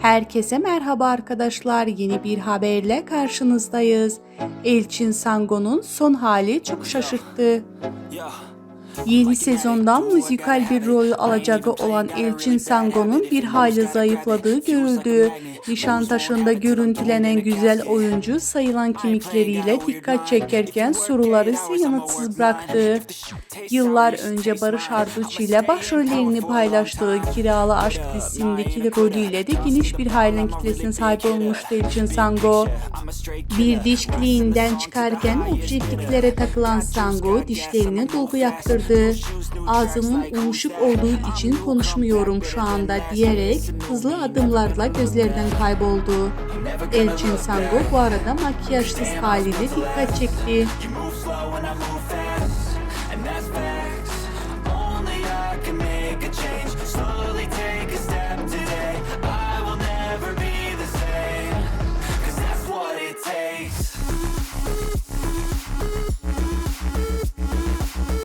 Herkese merhaba arkadaşlar. Yeni bir haberle karşınızdayız. Elçin Sango'nun son hali çok şaşırttı. Yeni sezondan müzikal bir rol alacağı olan Elçin Sango'nun bir hayli zayıfladığı görüldü. Nişantaşı'nda görüntülenen güzel oyuncu sayılan kimikleriyle dikkat çekerken soruları ise yanıtsız bıraktı. Yıllar önce Barış Arduç ile başrollerini paylaştığı Kiralı Aşk dizisindeki rolüyle de geniş bir hayran kitlesine sahip olmuştu Elçin Sango. Bir diş kliniğinden çıkarken objektiflere takılan Sango dişlerine dolgu yaptırdı. Ağzımın uyuşuk olduğu için konuşmuyorum şu anda diyerek hızlı adımlarla gözlerden kayboldu. Elçin Sango bu arada makyajsız haliyle dikkat çekti. Takes.